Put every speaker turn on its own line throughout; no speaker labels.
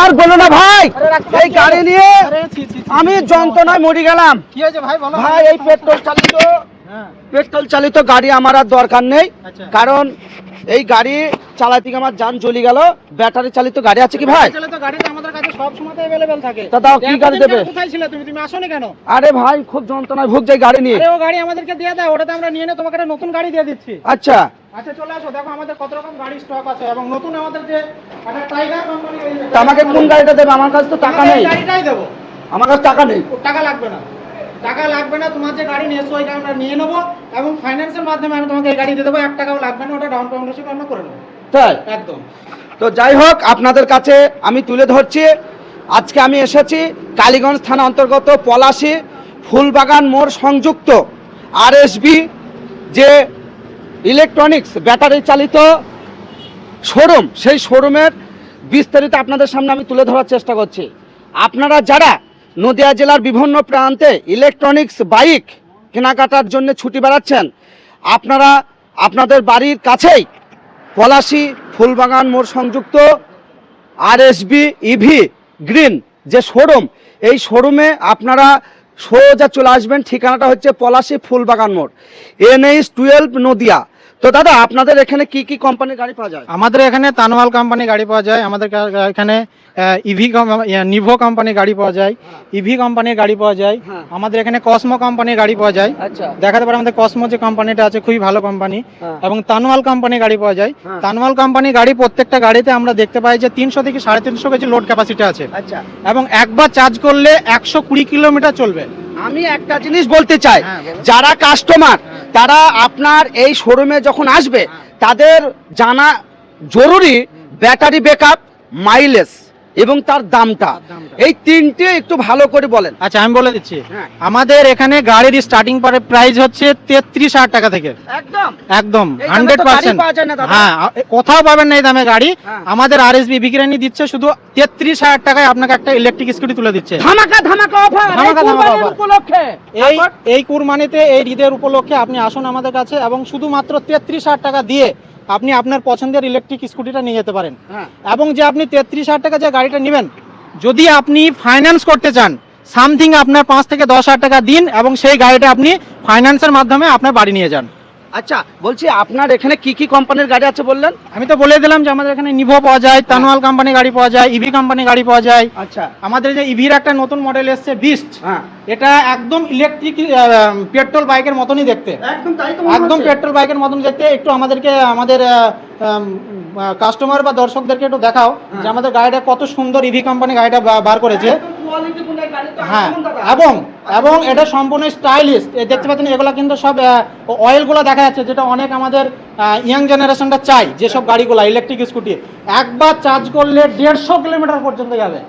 আর বলো না ভাই এই গাড়ি নিয়ে আমি যন্ত্রণায় মরে গেলাম।
কি ভাই
এই পেট্রোল চালিত
হ্যাঁ।
পেট্রোল চালিত গাড়ি আমার আর দরকার নেই।
আচ্ছা।
কারণ এই গাড়ি চালাতে আমার যান জ্বলি গেল। ব্যাটারি চালিত গাড়ি আছে কি ভাই?
চলে গাড়ি আমাদের কাছে সব অ্যাভেলেবেল থাকে।
কি গাড়ি দেবে?
কোথায় ছিলে তুমি? তুমি আসোনি কেন?
আরে ভাই খুব যন্ত্রণায় ভুগ যাই গাড়ি নিয়ে।
ও গাড়ি আমাদেরকে দিয়ে দাও ওটাতে আমরা নিয়ে তোমাকে একটা নতুন গাড়ি দিয়ে দিচ্ছি।
আচ্ছা।
আচ্ছা চলে আসো। দেখো আমাদের কত রকম গাড়ি স্টক আছে এবং নতুন আমাদের যে একটা টাইগার কোম্পানি
আমাকে কোন গাড়িটা দেবে? আমার কাছে তো টাকা নেই।
গাড়িটাই দেবো।
আমার কাছে টাকা নেই।
টাকা লাগবে না। টাকা লাগবে না তোমার যে গাড়ি নিয়ে এসো ওই আমরা নিয়ে নেব এবং ফাইন্যান্সের মাধ্যমে আমি তোমাকে এই গাড়ি দিয়ে দেবো। এক টাকাও লাগবে না ওটা ডাউন পেমেন্ট হিসেবে আমরা করে নেব।
তাই?
একদম।
তো যাই হোক আপনাদের কাছে আমি তুলে ধরছি। আজকে আমি এসেছি কালীগঞ্জ থানা অন্তর্গত পলাশি ফুলবাগান মোড় সংযুক্ত। আরএসবি যে ইলেকট্রনিক্স, ব্যাটারি চালিত শোরুম। সেই শোরুমের বিস্তারিত আপনাদের সামনে আমি তুলে ধরার চেষ্টা করছি। আপনারা যারা নদিয়া জেলার বিভিন্ন প্রান্তে ইলেকট্রনিক্স, বাইক কেনাকাটার জন্য ছুটি বেড়াচ্ছেন, আপনারা আপনাদের বাড়ির কাছেই পলাশী ফুলবাগান মোড় সংযুক্ত আরএসবি ইভি গ্রিন যে শোরুম, এই শোরুমে আপনারা সোজা চলে আসবেন। ঠিকানাটা হচ্ছে পলাশী ফুলবাগান মোড় এনএইচ টুয়েলভ নদিয়া। তো দাদা আপনাদের এখানে কি কি কোম্পানির গাড়ি পাওয়া যায়?
আমাদের এখানে তানওয়াল কোম্পানি গাড়ি পাওয়া যায় আমাদের এখানে ইভি নিভো কোম্পানি গাড়ি পাওয়া যায় ইভি কোম্পানির গাড়ি পাওয়া যায়
হ্যাঁ।
আমাদের এখানে কসমো কোম্পানির গাড়ি পাওয়া যায়।
আচ্ছা।
দেখাতে পারে আমাদের কসমো যে কোম্পানিটা আছে খুবই ভালো কোম্পানি
হ্যাঁ।
এবং তানওয়াল কোম্পানির গাড়ি পাওয়া যায়। তানওয়াল কোম্পানির গাড়ি প্রত্যেকটা গাড়িতে আমরা দেখতে পাই যে তিনশো থেকে সাড়ে তিনশো কেজি লোড ক্যাপাসিটি আছে।
আচ্ছা।
এবং একবার চার্জ করলে একশো কুড়ি কিলোমিটার চলবে।
আমি একটা জিনিস বলতে চাই
হ্যাঁ,
যারা কাস্টমার। তারা আপনার এই শোরুমে যখন আসবে তাদের জানা জরুরি ব্যাটারি ব্যাকআপ মাইলেজ এবং তার দামটা। এই তিনটে একটু ভালো করে বলেন।
আচ্ছা আমি বলে দিচ্ছি।
হ্যাঁ।
আমাদের এখানে গাড়ির স্টার্টিং প্রাইস হচ্ছে তেত্রিশ হাজার টাকা থেকে।
একদম।
একদম হান্ড্রেড পার্সেন্ট। হ্যাঁ কোথাও পাবেন না এই দামে গাড়ি।
হ্যাঁ।
আমাদের আর এস বিক্রানি দিচ্ছে শুধু তেত্রিশ হাজার টাকায় আপনাকে একটা ইলেকট্রিক স্কুটি তুলে দিচ্ছে।
ধামাকা ধামাকা অফার
ধামাকা ধামাকা offer।
উপলক্ষে।
এই এই কুরবানিতে এই ঈদের উপলক্ষে আপনি আসুন আমাদের কাছে এবং শুধুমাত্র তেত্রিশ হাজার টাকা দিয়ে আপনি আপনার পছন্দের ইলেকট্রিক স্কুটিটা নিয়ে যেতে পারেন।
হ্যাঁ।
এবং যে আপনি তেত্রিশ হাজার টাকা যে গাড়িটা নেবেন যদি আপনি ফাইন্যান্স করতে চান সামথিং আপনার পাঁচ থেকে দশ হাজার টাকা দিন এবং সেই গাড়িটা আপনি ফাইন্যান্সের মাধ্যমে আপনার বাড়ি নিয়ে যান।
আচ্ছা বলছি আপনার এখানে কি কি কোম্পানির গাড়ি আছে বললেন?
আমি তো বলে দিলাম যে আমাদের এখানে নিভো পাওয়া যায় তানোয়াল কোম্পানি গাড়ি পাওয়া যায় ইভি কোম্পানি গাড়ি পাওয়া যায়।
আচ্ছা।
আমাদের যে ইভির একটা নতুন মডেল এসছে বিস্ট
হ্যাঁ।
এটা একদম ইলেকট্রিক পেট্রোল বাইকের মতনই দেখতে।
একদম তাই তো
একদম পেট্রোল বাইকের মতন দেখতে। একটু আমাদেরকে আমাদের কাস্টমার বা দর্শকদেরকে একটু দেখাও যে আমাদের গাড়িটা কত সুন্দর ইভি কোম্পানি গাড়িটা বার করেছে। হ্যাঁ এবং এবং এটা সম্পূর্ণ স্টাইলিশ দেখতে পাচ্ছেন এগুলো কিন্তু সব অয়েলগুলো দেখা যাচ্ছে যেটা অনেক আমাদের ইয়াং জেনারেশনটা চাই যেসব গাড়িগুলো ইলেকট্রিক স্কুটি একবার চার্জ করলে দেড়শো কিলোমিটার পর্যন্ত যাবে।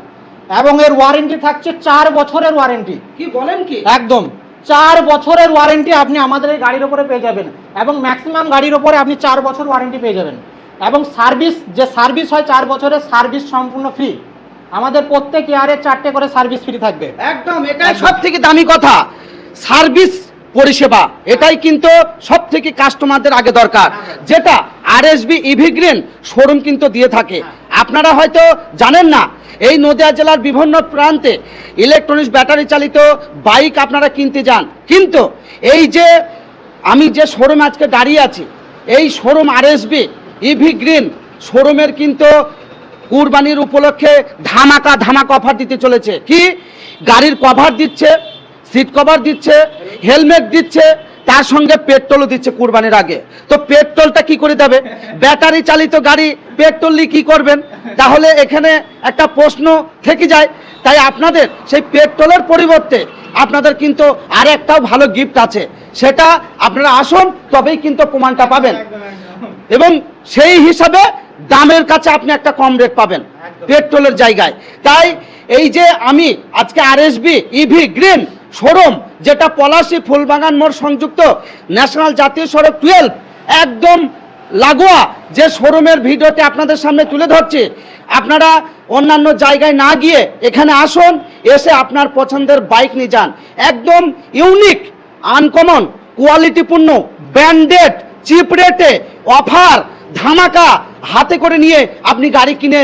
এবং এর ওয়ারেন্টি থাকছে চার বছরের ওয়ারেন্টি
কি বলেন কি?
একদম। চার বছরের ওয়ারেন্টি আপনি আমাদের এই গাড়ির উপরে পেয়ে যাবেন। এবং ম্যাক্সিমাম গাড়ির উপরে আপনি চার বছর ওয়ারেন্টি পেয়ে যাবেন। এবং সার্ভিস যে সার্ভিস হয় চার বছরের সার্ভিস সম্পূর্ণ ফ্রি আমাদের প্রত্যেক ইয়ারে চারটে করে সার্ভিস ফ্রি থাকবে।
একদম এটাই সব থেকে দামি কথা। সার্ভিস পরিষেবা এটাই কিন্তু সব থেকে কাস্টমারদের আগে দরকার। যেটা আরএসবি ইভি গ্রিন শোরুম কিন্তু দিয়ে থাকে। আপনারা হয়তো জানেন না এই নদিয়া জেলার বিভিন্ন প্রান্তে ইলেকট্রনিক্স ব্যাটারি চালিত বাইক আপনারা কিনতে যান। কিন্তু এই যে আমি যে শোরুম আজকে দাঁড়িয়ে আছি এই শোরুম আরএসবি ইভি গ্রিন শোরুমের কিন্তু কুরবানির উপলক্ষে ধামাকা ধামাকা অফার দিতে চলেছে। কি? গাড়ির কভার দিচ্ছে সিট কভার দিচ্ছে হেলমেট দিচ্ছে তার সঙ্গে পেট্রোলও দিচ্ছে কুরবানির আগে। তো পেট্রোলটা কি করে দেবে? ব্যাটারি চালিত গাড়ি পেট্রোল নিয়ে কি করবেন? তাহলে এখানে একটা প্রশ্ন থেকে যায়। তাই আপনাদের সেই পেট্রোলের পরিবর্তে আপনাদের কিন্তু আর একটাও ভালো গিফট আছে। সেটা আপনারা আসুন তবেই কিন্তু প্রমাণটা পাবেন। এবং সেই হিসাবে দামের কাছে আপনি একটা কম রেট পাবেন পেট্রোলের জায়গায়। তাই এই যে আমি আজকে আরএসবি ইভি গ্রিন শোরুম যেটা পলাশি ফুলবাগান মোড় সংযুক্ত ন্যাশনাল জাতীয় সড়ক টুয়েলভ একদম লাগোয়া যে শোরুমের ভিডিওটি আপনাদের সামনে তুলে ধরছি। আপনারা অন্যান্য জায়গায় না গিয়ে এখানে আসুন এসে আপনার পছন্দের বাইক নিয়ে যান। একদম ইউনিক আনকমন কোয়ালিটিপূর্ণ ব্র্যান্ডেড চিপ রেটে অফার ধামাকা হাতে করে নিয়ে আপনি গাড়ি কিনে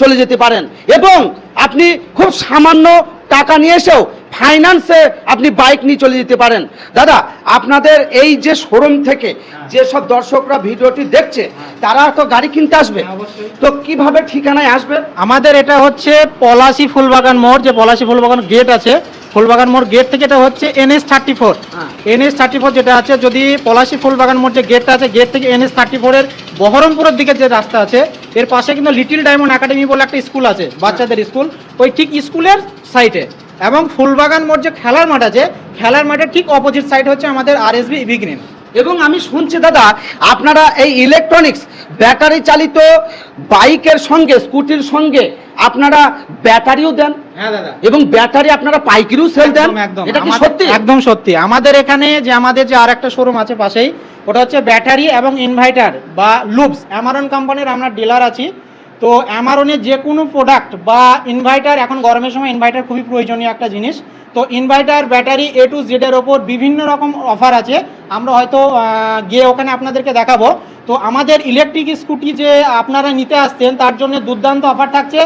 চলে যেতে পারেন। এবং আপনি খুব সামান্য টাকা নিয়ে এসেও ফাইন্যান্সে আপনি বাইক নিয়ে চলে যেতে পারেন। দাদা আপনাদের এই যে শোরুম থেকে যেসব দর্শকরা ভিডিওটি দেখছে তারা তো গাড়ি কিনতে আসবে।
হ্যাঁ,
তো কীভাবে ঠিকানায় আসবে?
আমাদের এটা হচ্ছে পলাশি ফুলবাগান মোড় যে পলাশি ফুলবাগান গেট আছে। ফুলবাগান মোড় গেট থেকে এটা হচ্ছে এনএস থার্টি ফোর।
হ্যাঁ।
এনএস থার্টি ফোর যেটা আছে যদি পলাশি ফুলবাগান মোড় যে গেটটা আছে গেট থেকে এনএস থার্টি ফোরের বহরমপুরের দিকে যে রাস্তা আছে এর পাশে কিন্তু লিটিল ডায়মন্ড একাডেমি বলে একটা স্কুল আছে বাচ্চাদের স্কুল। ওই ঠিক স্কুলের সাইটে। এবং ফুলবাগান মোড় যে খেলার মাঠ আছে খেলার মাঠের ঠিক অপোজিট সাইড হচ্ছে আমাদের আর এস বি গ্রিন
এবং আমি শুনছি দাদা আপনারা এই ইলেকট্রনিক্স ব্যাটারি চালিত বাইকের সঙ্গে স্কুটির সঙ্গে আপনারা ব্যাটারিও দেন?
হ্যাঁ
এবং ব্যাটারি আপনারা পাইকারিও সেল দেন? এটা কি সত্যি?
একদম সত্যি। আমাদের এখানে যে আমাদের যে আর একটা শোরুম আছে পাশেই ওটা হচ্ছে ব্যাটারি এবং ইনভার্টার বা লুপস অ্যামারন কোম্পানির আমরা ডিলার আছি। তো অ্যামারনের যে কোনো প্রোডাক্ট বা ইনভার্টার এখন গরমের সময় ইনভার্টার খুবই প্রয়োজনীয় একটা জিনিস। তো ইনভার্টার ব্যাটারি এ টু জেডের ওপর বিভিন্ন রকম অফার আছে। আমরা হয়তো গিয়ে ওখানে আপনাদেরকে দেখাবো। তো আমাদের ইলেকট্রিক স্কুটি যে আপনারা নিতে আসছেন তার জন্য দুর্দান্ত অফার থাকছে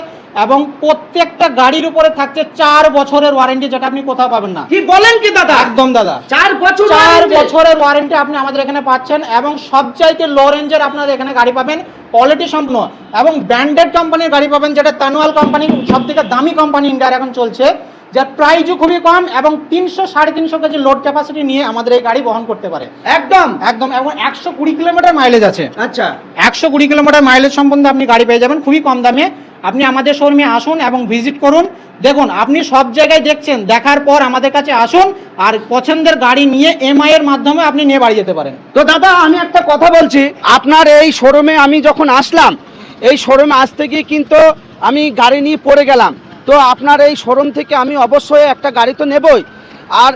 এবং প্রত্যেকটা গাড়ির উপরে থাকছে চার বছরের ওয়ারেন্টি যেটা আপনি কোথাও পাবেন না।
কি বলেন কি দাদা?
একদম দাদা।
চার বছর
চার বছরের ওয়ারেন্টি আপনি আমাদের এখানে পাচ্ছেন এবং সবচাইতে লো রেঞ্জের আপনাদের এখানে গাড়ি পাবেন কোয়ালিটি সম্পন্ন। এবং ব্র্যান্ডেড কোম্পানির গাড়ি পাবেন যেটা তানুয়াল কোম্পানি সব থেকে দামি কোম্পানি ইন্ডিয়ার এখন চলছে। যার প্রাইজও খুবই কম এবং তিনশো সাড়ে তিনশো কেজি লোড ক্যাপাসিটি নিয়ে আমাদের এই গাড়ি বহন করতে পারে।
একদম?
একদম এবং একশো কুড়ি কিলোমিটার মাইলেজ আছে।
আচ্ছা।
একশো কুড়ি কিলোমিটার মাইলেজ সম্বন্ধে আপনি গাড়ি পেয়ে যাবেন খুবই কম দামে। আপনি আমাদের শোরুমে আসুন এবং ভিজিট করুন। দেখুন আপনি সব জায়গায় দেখছেন দেখার পর আমাদের কাছে আসুন আর পছন্দের গাড়ি নিয়ে এমআই এর মাধ্যমে আপনি নিয়ে বাড়ি যেতে পারেন।
তো দাদা আমি একটা কথা বলছি। আপনার এই শোরুমে আমি যখন আসলাম এই শোরুমে আসতে গিয়ে কিন্তু আমি গাড়ি নিয়ে পড়ে গেলাম। তো আপনার এই শোরুম থেকে আমি অবশ্যই একটা গাড়ি তো নেবই। আর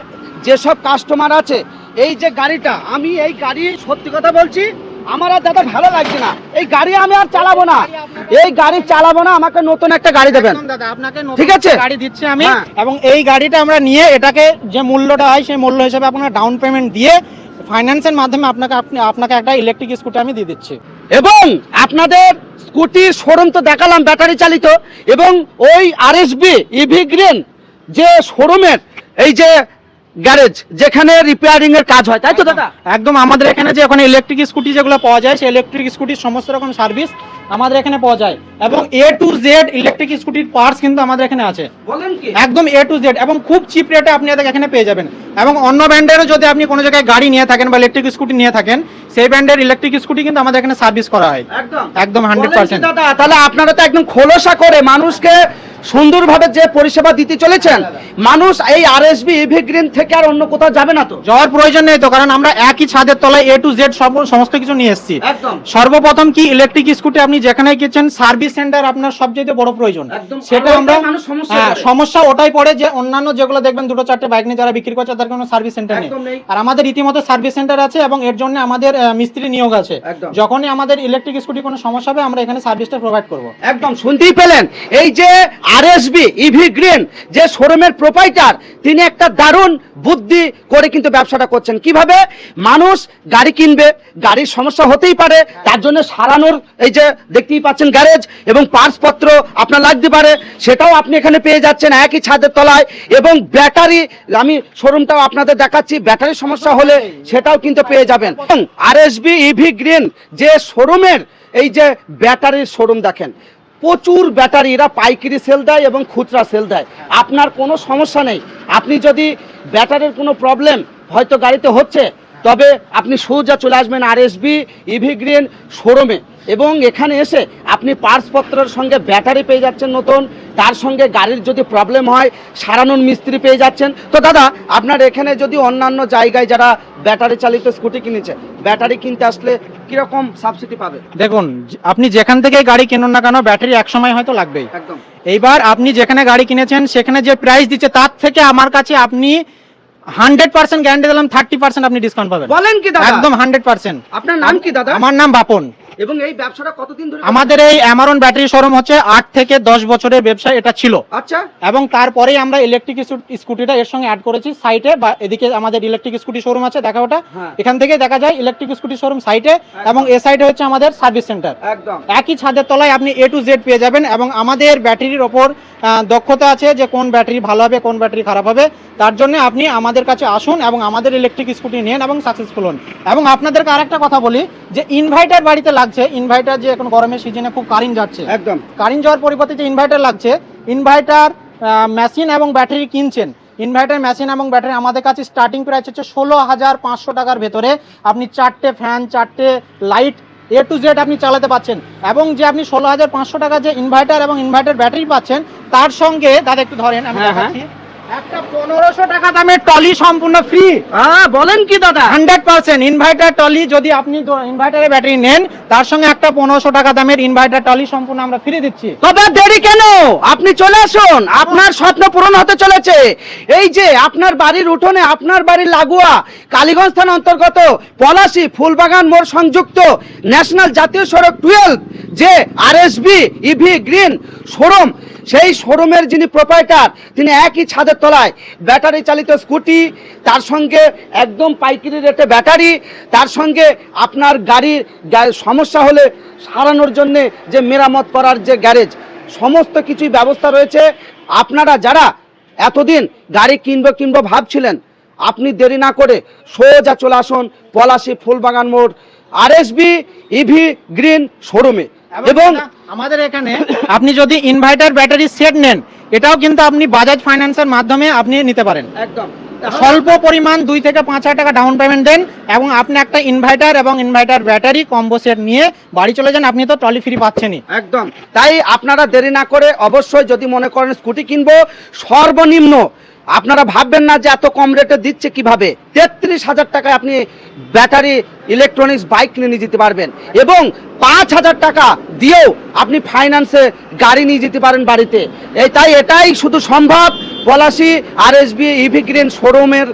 যেসব কাস্টমার আছে এই যে গাড়িটা আমি এই গাড়ি সত্যি কথা বলছি আমার আর দাদা ভালো লাগছে না। এই গাড়ি আমি আর চালাবো না। এই গাড়ি চালাবো না আমাকে নতুন একটা গাড়ি দেবেন।
দাদা আপনাকে
ঠিক আছে?
গাড়ি দিচ্ছি আমি।
হ্যাঁ।
এবং এই গাড়িটা আমরা নিয়ে এটাকে যে মূল্যটা হয় সেই মূল্য হিসেবে আপনার ডাউন পেমেন্ট দিয়ে ফাইন্যান্সের মাধ্যমে আপনাকে আপনি আপনাকে একটা ইলেকট্রিক স্কুটি আমি দিয়ে দিচ্ছি।
এবং আপনাদের স্কুটি শোরুম তো দেখালাম, ব্যাটারি চালিত, এবং ওই আরএসবি ইভি গ্রিন যে শোরুমের, এই যে গ্যারেজ যেখানে রিপেয়ারিং এর কাজ হয়, তাই তো দাদা?
একদম আমাদের এখানে যে এখন ইলেকট্রিক স্কুটি যেগুলো পাওয়া যায়, সেই ইলেকট্রিক স্কুটির সমস্ত রকম সার্ভিস আমাদের এখানে পাওয়া যায়। এবং এ টু জেড ইলেকট্রিক স্কুটির পার্টস কিন্তু আমাদের এখানে আছে।
বলেন কি?
একদম এ টু জেড এবং খুব চিপ রেটে আপনি এখানে পেয়ে যাবেন। এবং অন্য ব্র্যান্ডেরও যদি আপনি কোনো জায়গায় গাড়ি নিয়ে থাকেন বা ইলেকট্রিক স্কুটি নিয়ে থাকেন সেই ব্র্যান্ডের ইলেকট্রিক স্কুটি কিন্তু আমাদের এখানে সার্ভিস করা হয়।
একদম।
একদম হান্ড্রেড পার্সেন্ট
দাদা? তাহলে আপনারা তো একদম খোলসা করে মানুষকে সুন্দরভাবে যে পরিষেবা দিতে চলেছেন মানুষ এই আরএসবি ইভি গ্রিন থেকে আর অন্য কোথাও যাবে না তো?
যাওয়ার প্রয়োজন নেই তো কারণ আমরা একই ছাদের তলায় এ টু জেড সমস্ত কিছু নিয়ে এসেছি।
একদম।
সর্বপ্রথম কি ইলেকট্রিক স্কুটি আপনি যেখানে গেছেন সার্ভিস সেন্টার আপনার সবচেয়ে বড় প্রয়োজন। সেটা আমরা
সমস্যা
হ্যাঁ সমস্যা ওটাই পড়ে যে অন্যান্য যেগুলো দেখবেন দুটো চারটে বাইক নিয়ে যারা বিক্রি করছে তাদের কোনো সার্ভিস সেন্টার নেই। আর আমাদের রীতিমতো সার্ভিস সেন্টার আছে এবং এর জন্য আমাদের মিস্ত্রি নিয়োগ আছে। যখনই আমাদের ইলেকট্রিক স্কুটি কোনো সমস্যা হবে আমরা এখানে সার্ভিসটা প্রোভাইড করব।
একদম শুনতেই পেলেন? এই যে আরএসবি ইভি গ্রিন যে শোরুমের প্রোপাইটার তিনি একটা দারুণ বুদ্ধি করে কিন্তু ব্যবসাটা করছেন। কীভাবে? মানুষ গাড়ি কিনবে গাড়ির সমস্যা হতেই পারে তার জন্য সারানোর এই যে দেখতেই পাচ্ছেন গ্যারেজ এবং পার্সপত্র আপনার লাগতে পারে। সেটাও আপনি এখানে পেয়ে যাচ্ছেন একই ছাদের তলায় এবং ব্যাটারি, আমি শোরুমটাও আপনাদের দেখাচ্ছি, ব্যাটারি সমস্যা হলে সেটাও কিন্তু পেয়ে যাবেন। এবং আরএসবি ইভি গ্রিন যে শোরুমের, এই যে ব্যাটারির শোরুম দেখেন, প্রচুর ব্যাটারি, এরা পাইকারি সেল দেয় এবং খুচরা সেল দেয়। আপনার কোনো সমস্যা নেই। আপনি যদি ব্যাটারির কোনো প্রবলেম হয়তো গাড়িতে হচ্ছে, তবে আপনি সোজা চলে আসবেন আর এসবি ইভি গ্রিন শোরুমে। এবং এখানে এসে আপনি পার্সপত্রের সঙ্গে ব্যাটারি পেয়ে যাচ্ছেন নতুন তার সঙ্গে গাড়ির যদি প্রবলেম হয় সারানোর মিস্ত্রি পেয়ে যাচ্ছেন। তো দাদা আপনার এখানে যদি অন্যান্য জায়গায় যারা ব্যাটারি চালিত স্কুটি কিনেছে ব্যাটারি কিনতে আসলে কীরকম সাবসিডি পাবে?
দেখুন আপনি যেখান থেকে গাড়ি কিনুন না কেন ব্যাটারি এক সময় হয়তো লাগবেই।
একদম।
এইবার আপনি যেখানে গাড়ি কিনেছেন সেখানে যে প্রাইস দিচ্ছে তার থেকে আমার কাছে আপনি হান্ড্রেড পার্সেন্ট গ্যারান্টি দিলাম থার্টি পার্সেন্ট আপনি ডিসকাউন্ট পাবেন।
বলেন কি দাদা?
একদম হান্ড্রেড পার্সেন্ট
আপনার নাম কি দাদা?
আমার নাম বাপন।
এবং এই ব্যবসাটা কতদিন ধরে
আমাদের এই অ্যামারন ব্যাটারি শোরুম হচ্ছে আট থেকে দশ বছরের ব্যবসা এটা ছিল।
আচ্ছা।
এবং তারপরেই আমরা ইলেকট্রিক স্কুটিটা এর সঙ্গে অ্যাড করেছি সাইটে বা এদিকে আমাদের ইলেকট্রিক স্কুটি শোরুম আছে দেখা ওটা।
হ্যাঁ।
এখান থেকে দেখা যায় ইলেকট্রিক স্কুটি শোরুম সাইটে এবং এ সাইডে হচ্ছে আমাদের সার্ভিস সেন্টার
একদম।
একই ছাদের তলায় আপনি এ টু জেড পেয়ে যাবেন এবং আমাদের ব্যাটারির ওপর দক্ষতা আছে যে কোন ব্যাটারি ভালো হবে কোন ব্যাটারি খারাপ হবে। তার জন্য আপনি আমাদের কাছে আসুন এবং আমাদের ইলেকট্রিক স্কুটি নিন এবং সাকসেসফুল হন। এবং আপনাদেরকে আরেকটা কথা বলি যে ইনভার্টার বাড়িতে লাগছে ইনভার্টার যে এখন গরমের সিজনে খুব কারেন্ট যাচ্ছে।
একদম।
কারেন্ট যাওয়ার পরিবর্তে যে ইনভার্টার লাগছে ইনভার্টার মেশিন এবং ব্যাটারি কিনছেন। ইনভার্টার মেশিন এবং ব্যাটারি আমাদের কাছে স্টার্টিং প্রাইস হচ্ছে ষোলো হাজার পাঁচশো টাকার ভেতরে। আপনি চারটে ফ্যান চারটে লাইট এ টু জেড আপনি চালাতে পাচ্ছেন। এবং যে আপনি ষোলো হাজার পাঁচশো টাকা যে ইনভার্টার এবং ইনভার্টার ব্যাটারি পাচ্ছেন তার সঙ্গে দাদা একটু ধরেন আমি
হ্যাঁ, হ্যাঁ।
দেখাচ্ছি। একটা পনেরোশো টাকা দামের টলি সম্পূর্ণ ফ্রি
হ্যাঁ বলেন কি দাদা?
হান্ড্রেড পার্সেন্ট ইনভার্টার টলি যদি আপনি ব্যাটারি নেন তার সঙ্গে একটা পনেরোশো টাকা দামের ইনভার্টার টলি সম্পূর্ণ আমরা ফ্রি দিচ্ছি।
তবে দেরি কেন? আপনি চলে আসুন। আপনার স্বপ্ন পূরণ হতে চলেছে। এই যে আপনার বাড়ির উঠোনে আপনার বাড়ির লাগোয়া কালীগঞ্জ থানা অন্তর্গত পলাশি ফুলবাগান মোড় সংযুক্ত ন্যাশনাল জাতীয় সড়ক টুয়েলভ যে আরএসবি ইভি গ্রিন শোরুম সেই শোরুমের যিনি প্রোপাইটার তিনি একই ছাদের তলায় ব্যাটারি চালিত স্কুটি তার সঙ্গে একদম পাইকারি রেটে ব্যাটারি তার সঙ্গে আপনার গাড়ির সমস্যা হলে সারানোর জন্যে যে মেরামত করার যে গ্যারেজ সমস্ত কিছুই ব্যবস্থা রয়েছে। আপনারা যারা এতদিন গাড়ি কিনবো কিনবো ভাবছিলেন, আপনি দেরি না করে সোজা চলে আসুন পলাশি ফুলবাগান মোড় আর আরএসবি ইভি গ্রিন শোরুমে এবং
আমাদের এখানে আপনি যদি ইনভার্টার ব্যাটারি সেট নেন এটাও কিন্তু আপনি বাজাজ ফাইন্যান্সের মাধ্যমে আপনি নিতে পারেন।
একদম।
স্বল্প পরিমাণ দুই থেকে পাঁচ হাজার টাকা ডাউন পেমেন্ট দেন এবং আপনি একটা ইনভার্টার এবং ইনভার্টার ব্যাটারি কম্বো সেট নিয়ে বাড়ি চলে যান আপনি তো টলি ফ্রি পাচ্ছেনই।
একদম। তাই আপনারা দেরি না করে অবশ্যই যদি মনে করেন স্কুটি কিনবো সর্বনিম্ন আপনারা ভাববেন না যে এত কম রেটে দিচ্ছে কীভাবে? তেত্রিশ হাজার টাকায় আপনি ব্যাটারি ইলেকট্রনিক্স বাইক কিনে নিয়ে যেতে পারবেন। এবং পাঁচ হাজার টাকা দিয়েও আপনি ফাইন্যান্সে গাড়ি নিয়ে যেতে পারেন বাড়িতে। এই তাই এটাই শুধু সম্ভব। Palashi R SB EV green শোরুমের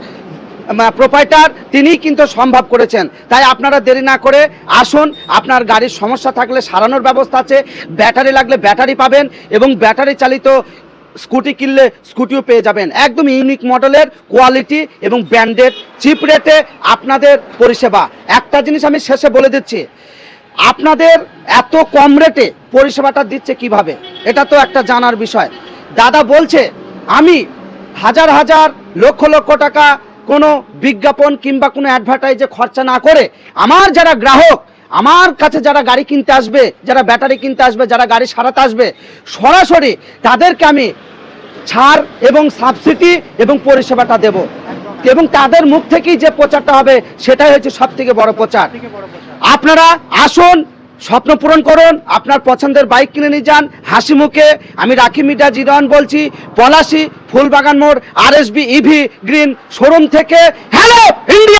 প্রোপাইটার তিনিই কিন্তু সম্ভব করেছেন। তাই আপনারা দেরি না করে আসুন। আপনার গাড়ির সমস্যা থাকলে সারানোর ব্যবস্থা আছে। ব্যাটারি লাগলে ব্যাটারি পাবেন এবং ব্যাটারি চালিত স্কুটি কিনলে স্কুটিও পেয়ে যাবেন। একদম ইউনিক মডেলের কোয়ালিটি এবং ব্র্যান্ডেড চিপ রেটে আপনাদের পরিষেবা। একটা জিনিস আমি শেষে বলে দিচ্ছি, আপনাদের এত কম রেটে পরিষেবাটা দিচ্ছে কীভাবে? এটা তো একটা জানার বিষয়। দাদা বলছে, আমি হাজার হাজার, লক্ষ লক্ষ টাকা কোনো বিজ্ঞাপন কিংবা কোনো অ্যাডভার্টাইজে খরচা না করে আমার যারা গ্রাহক আমার কাছে যারা গাড়ি কিনতে আসবে, যারা ব্যাটারি কিনতে আসবে, যারা গাড়ি সারাতে আসবে, সরাসরি তাদেরকে আমি ছাড় এবং সাবসিডি এবং পরিষেবাটা দেব। এবং তাদের মুখ থেকেই যে প্রচারটা হবে, সেটাই হচ্ছে সব থেকে বড় প্রচার। আপনারা আসুন, স্বপ্ন পূরণ করুন, আপনার পছন্দের বাইক কিনে নিয়ে যান, হাসি মুখে, আমি রাখি মিডিয়া জিরন বলছি, পলাশি, ফুলবাগান মোড় R S B EV green showroom থেকে হ্যালো ইন্ডিয়া